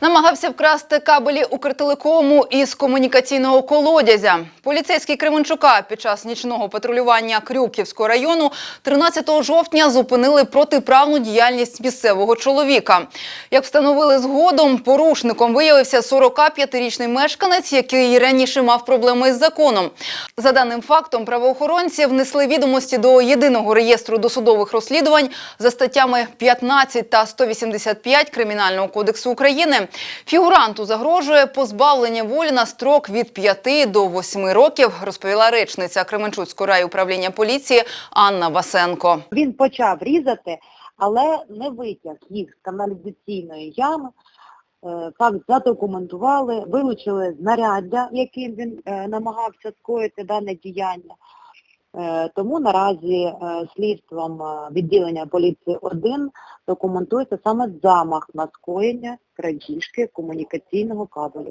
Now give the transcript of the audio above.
Намагався вкрасти кабелі Укртелекому із комунікаційного колодязя. Поліцейські Кременчука під час нічного патрулювання Крюківського району 13 жовтня зупинили протиправну діяльність місцевого чоловіка. Як встановили згодом, порушником виявився 45-річний мешканець, який раніше мав проблеми із законом. За даним фактом, правоохоронці внесли відомості до єдиного реєстру досудових розслідувань за статтями 15 та 185 Кримінального кодексу України. Фігуранту загрожує позбавлення волі на строк від 5 до 8 років, розповіла речниця Кременчуцького райуправління поліції Анна Васенко. Він почав різати, але не витяг їх з каналізаційної ями. Е, Факт задокументували, вилучили знаряддя, яким він е, намагався скоїти дане діяння. Е, Тому наразі е, слідством е, відділення поліції 1 документується саме замах на скоєння крадіжки комунікаційного кабелю.